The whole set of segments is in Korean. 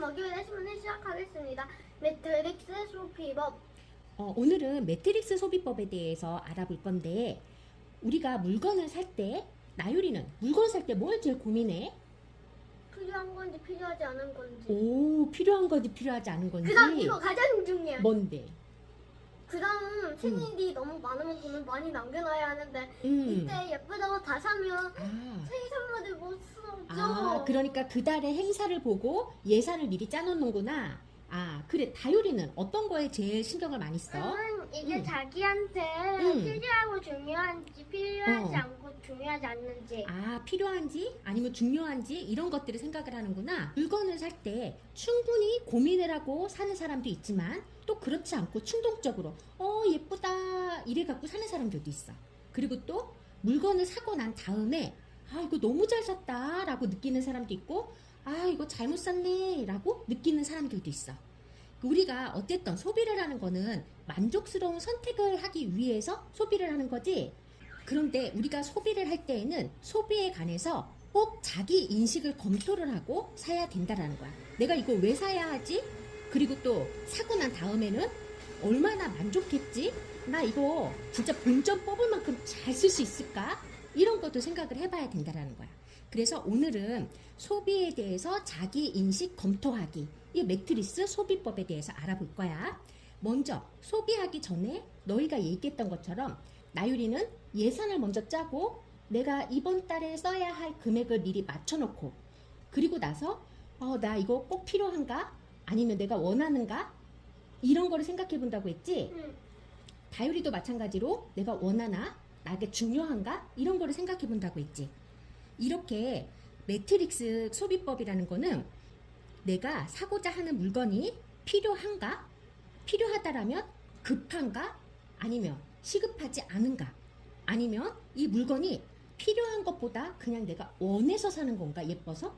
먹기 위해 시문을 시작하겠습니다. 매트릭스 소피법. 어, 오늘은 매트릭스 소비법에 대해서 알아볼 건데 우리가 물건을 살 때 나유리는 물건 살 때 뭘 제일 고민해? 필요한 건지 필요하지 않은 건지. 오 필요한 건지 필요하지 않은 건지 그 다음 이거 가장 중요해. 뭔데? 그 다음 생일이 너무 많으면 돈을 많이 남겨놔야 하는데 음. 이때 예쁘다고 다 사면 아, 생일 선물을 못 써줘. 아 그러니까 그 달의 행사를 보고 예산을 미리 짜놓는구나. 아 그래 다유리는 어떤 거에 제일 신경을 많이 써? 저는 이게 음. 자기한테 음. 필요하고 중요한지 필요하지 어. 않고 중요하지 않는지. 아, 필요한지 아니면 중요한지 이런 것들을 생각을 하는구나. 물건을 살 때 충분히 고민을 하고 사는 사람도 있지만 또 그렇지 않고 충동적으로 어, 예쁘다 이래 갖고 사는 사람들도 있어. 그리고 또 물건을 사고 난 다음에 아, 이거 너무 잘 샀다 라고 느끼는 사람도 있고 아, 이거 잘못 샀네 라고 느끼는 사람들도 있어. 우리가 어쨌든 소비를 하는 거는 만족스러운 선택을 하기 위해서 소비를 하는 거지. 그런데 우리가 소비를 할 때에는 소비에 관해서 꼭 자기 인식을 검토를 하고 사야 된다라는 거야. 내가 이거 왜 사야 하지? 그리고 또 사고 난 다음에는 얼마나 만족했지? 나 이거 진짜 본전 뽑을 만큼 잘 쓸 수 있을까? 이런 것도 생각을 해봐야 된다라는 거야. 그래서 오늘은 소비에 대해서 자기 인식 검토하기, 이 매트리스 소비법에 대해서 알아볼 거야. 먼저 소비하기 전에 너희가 얘기했던 것처럼 나유리는 예산을 먼저 짜고 내가 이번 달에 써야 할 금액을 미리 맞춰놓고 그리고 나서 어, 나 이거 꼭 필요한가? 아니면 내가 원하는가? 이런 거를 생각해 본다고 했지? 응. 다유리도 마찬가지로 내가 원하나? 나에게 중요한가? 이런 거를 생각해 본다고 했지. 이렇게 매트릭스 소비법이라는 거는 내가 사고자 하는 물건이 필요한가? 필요하다라면 급한가? 아니면 시급하지 않은가? 아니면 이 물건이 필요한 것보다 그냥 내가 원해서 사는 건가? 예뻐서?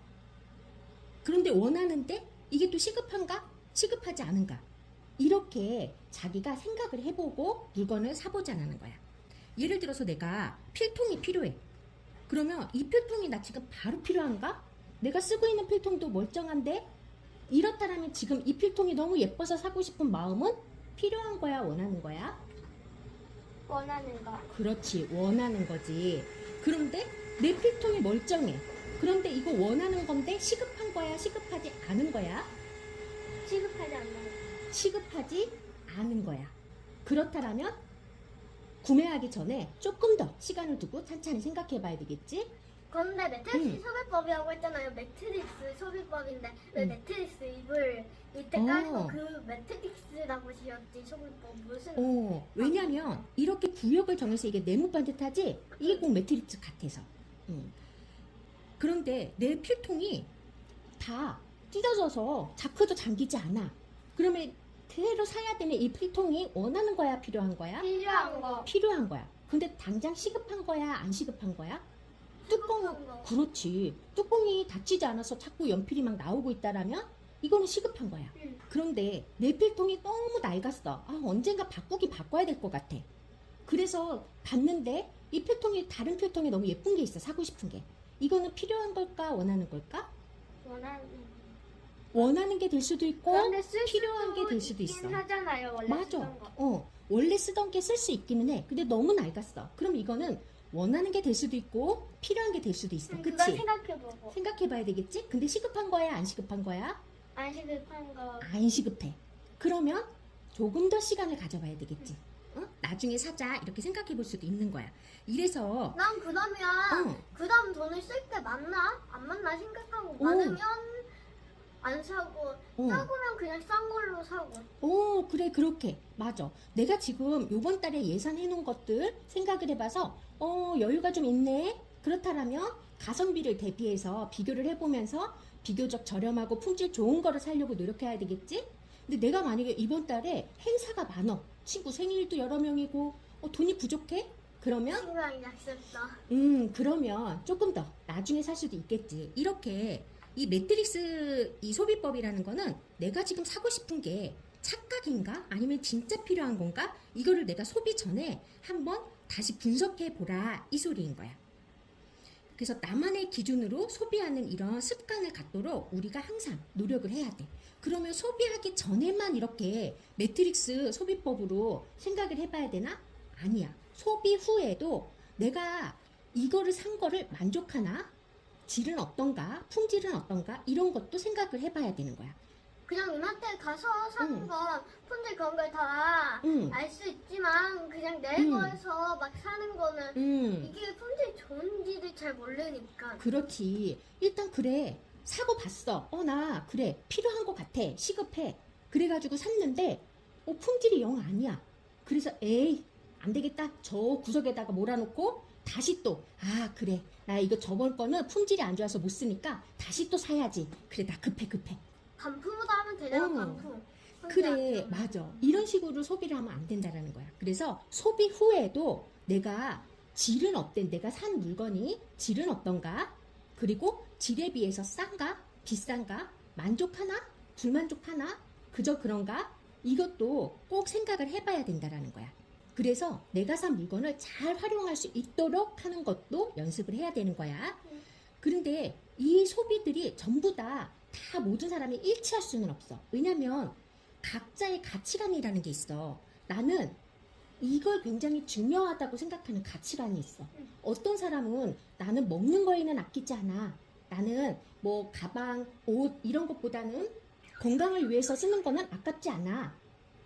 그런데 원하는데 이게 또 시급한가? 시급하지 않은가? 이렇게 자기가 생각을 해보고 물건을 사보자는 거야. 예를 들어서 내가 필통이 필요해. 그러면 이 필통이 나 지금 바로 필요한가? 내가 쓰고 있는 필통도 멀쩡한데? 이렇다라면 지금 이 필통이 너무 예뻐서 사고 싶은 마음은 필요한 거야, 원하는 거야? 원하는 거. 그렇지, 원하는 거지. 그런데 내 필통이 멀쩡해. 그런데 이거 원하는 건데 시급한 거야, 시급하지 않은 거야? 취급하지 않는 거. 시급하지 않은 거야. 그렇다라면 구매하기 전에 조금 더 시간을 두고 찬찬히 생각해 봐야 되겠지? 그런데 매트릭스 음. 소비법이라고 했잖아요. 매트릭스 소비법인데 왜 음. 매트릭스 입을 이때 어. 까지고 그 매트릭스라고 지었지 소비법 무슨? 어, 왜냐면 이렇게 구역을 정해서 이게 네모 반듯하지? 이게 꼭 매트릭스 같아서. 음. 그런데 내 필통이 다 찢어져서 자크도 잠기지 않아. 그러면 그대로 사야 되는 이 필통이 원하는 거야, 필요한 거야? 필요한 거. 필요한 거야. 근데 당장 시급한 거야, 안 시급한 거야? 뚜껑, 시급한 거. 그렇지. 뚜껑이 닫히지 않아서 자꾸 연필이 막 나오고 있다라면 이거는 시급한 거야. 응. 그런데 내 필통이 너무 낡았어. 아, 언젠가 바꾸기 바꿔야 될 것 같아. 그래서 봤는데 이 필통이 다른 필통이 너무 예쁜 게 있어. 사고 싶은 게. 이거는 필요한 걸까? 원하는 걸까? 원하는. 원하는 게 될 수도 있고 그런데 쓸 필요한 게 수도 될 수도 있긴 있어. 하잖아요. 원래 맞아. 쓰던 거. 어, 원래 쓰던 게 쓸 수 있기는 해. 근데 너무 낡았어. 그럼 이거는 원하는 게 될 수도 있고 필요한 게 될 수도 있어. 응, 그걸 그치? 생각해보고 생각해봐야 되겠지? 근데 시급한 거야? 안 시급한 거야? 안 시급한 거. 안 시급해. 그러면 조금 더 시간을 가져봐야 되겠지. 어? 나중에 사자 이렇게 생각해 볼 수도 있는 거야. 이래서 난 그러면 어, 그 다음 돈을 쓸 때 맞나 안 맞나 생각하고 오. 많으면 안 사고 어. 싸구면 그냥 싼 걸로 사고. 오, 그래, 그렇게. 맞아. 내가 지금 요번 달에 예산해 놓은 것들 생각을 해봐서, 어, 여유가 좀 있네? 그렇다면 가성비를 대비해서 비교를 해보면서 비교적 저렴하고 품질 좋은 거를 사려고 노력해야 되겠지? 근데 내가 만약에 이번 달에 행사가 많어. 친구 생일도 여러 명이고, 어, 돈이 부족해? 그러면 친구랑 약속다. 음, 그러면 조금 더 나중에 살 수도 있겠지. 이렇게 이 매트릭스 이 소비법이라는 거는 내가 지금 사고 싶은 게 착각인가? 아니면 진짜 필요한 건가? 이거를 내가 소비 전에 한번 다시 분석해 보라. 이 소리인 거야. 그래서 나만의 기준으로 소비하는 이런 습관을 갖도록 우리가 항상 노력을 해야 돼. 그러면 소비하기 전에만 이렇게 매트릭스 소비법으로 생각을 해봐야 되나? 아니야. 소비 후에도 내가 이거를 산 거를 만족하나? 질은 어떤가? 품질은 어떤가? 이런 것도 생각을 해봐야 되는 거야. 그냥 이마트에 가서 사는 응. 건 품질 그런 걸 다 알 응, 수 있지만 그냥. 거에서 막 사는 거는 응. 이게 잘 모르니까 그렇지. 일단 그래. 사고 봤어. 어, 나 그래. 필요한 것 같아. 시급해. 그래가지고 샀는데, 어, 품질이 영 아니야. 그래서, 에이, 안 되겠다. 저 구석에다가 몰아놓고, 다시 또, 아, 그래. 나 이거 저번 거는 품질이 안 좋아서 못 쓰니까, 다시 또 사야지. 그래, 나 급해, 급해. 반품으로 하면 되잖아 어. 반품 그래, 맞아. 이런 식으로 소비를 하면 안 된다라는 거야. 그래서 소비 후에도 내가 질은 어때? 내가 산 물건이 질은 어떤가? 그리고 질에 비해서 싼가? 비싼가? 만족하나? 불만족하나? 그저 그런가? 이것도 꼭 생각을 해봐야 된다라는 거야. 그래서 내가 산 물건을 잘 활용할 수 있도록 하는 것도 연습을 해야 되는 거야. 그런데 이 소비들이 전부 다, 다 모든 사람이 일치할 수는 없어. 왜냐면 각자의 가치관이라는 게 있어. 나는 이걸 굉장히 중요하다고 생각하는 가치관이 있어. 어떤 사람은 나는 먹는 거에는 아끼지 않아. 나는 뭐 가방, 옷 이런 것보다는 건강을 위해서 쓰는 거는 아깝지 않아.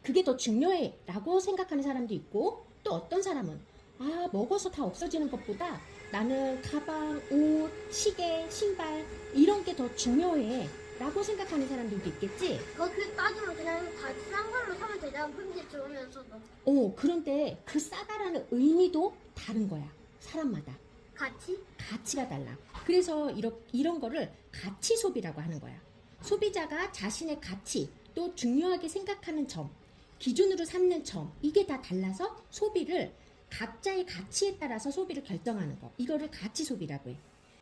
그게 더 중요해. 라고 생각하는 사람도 있고 또 어떤 사람은 아, 먹어서 다 없어지는 것보다 나는 가방, 옷, 시계, 신발 이런 게 더 중요해. 라고 생각하는 사람들도 있겠지? 그렇게 따지면 그냥 다 싼 걸로 사면 되잖아 품질 좋으면서도 어, 그런데 그 싸다라는 의미도 다른 거야. 사람마다. 같이 가치가 달라. 그래서 이런, 이런 거를 가치 소비라고 하는 거야. 소비자가 자신의 가치, 또 중요하게 생각하는 점, 기준으로 삼는 점, 이게 다 달라서 소비를 각자의 가치에 따라서 소비를 결정하는 거. 이거를 가치 소비라고 해.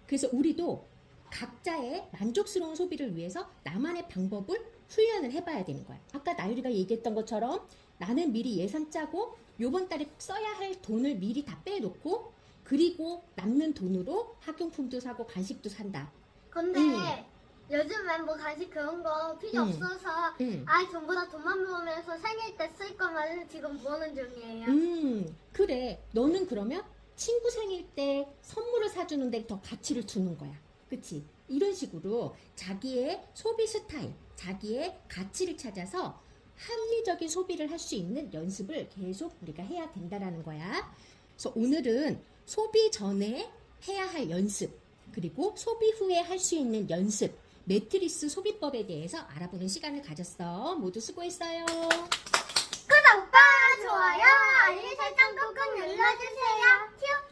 그래서 우리도 각자의 만족스러운 소비를 위해서 나만의 방법을 훈련을 해봐야 되는 거야. 아까 나유리가 얘기했던 것처럼 나는 미리 예산 짜고 요번 달에 써야 할 돈을 미리 다 빼놓고 그리고 남는 돈으로 학용품도 사고 간식도 산다. 근데 응. 요즘엔 뭐 간식 그런 거 필요 응. 없어서 응. 아 전부 다 돈만 모으면서 생일 때 쓸 것만 지금 모으는 중이에요 음, 그래. 너는 그러면 친구 생일 때 선물을 사주는 데 더 가치를 두는 거야. 그치? 이런 식으로 자기의 소비 스타일, 자기의 가치를 찾아서 합리적인 소비를 할 수 있는 연습을 계속 우리가 해야 된다라는 거야. 그래서 오늘은 소비 전에 해야 할 연습, 그리고 소비 후에 할 수 있는 연습, 매트리스 소비법에 대해서 알아보는 시간을 가졌어. 모두 수고했어요. 구독과 좋아요, 알림 설정 꾹꾹 눌러주세요. 큐!